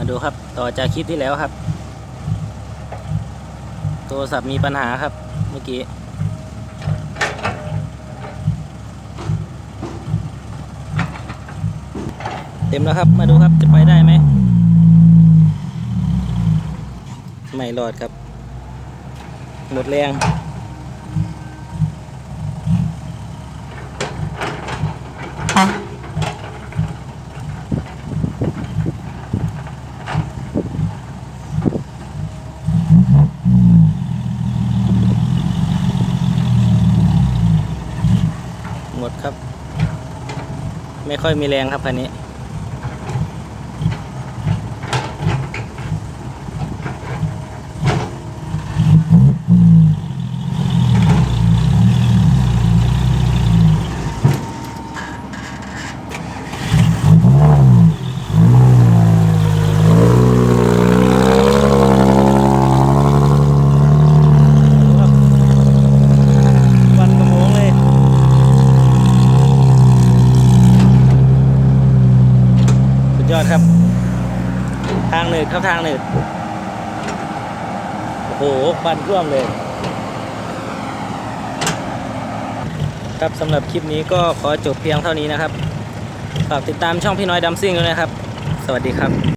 มาดูครับต่อจากคลิปที่แล้วครับ โทรศัพท์มีปัญหาครับเมื่อกี้เต็มแล้วครับ มาดูครับ จะไปได้ไหม ไม่รอดครับ หมดแรงห ดครับ ไม่ค่อยมีแรงครับคันนี้กระโมงเลย สุด ยอดครับ ทางหนืดครับทางหนืดโอ้โหควันท่วมเลย ครับสำหรับคลิปนี้ก็ขอจบเพียงเท่านี้นะครับฝากติดตามช่องพี่น้อยดัมซิ่งด้วยนะครับ สวัสดีครับ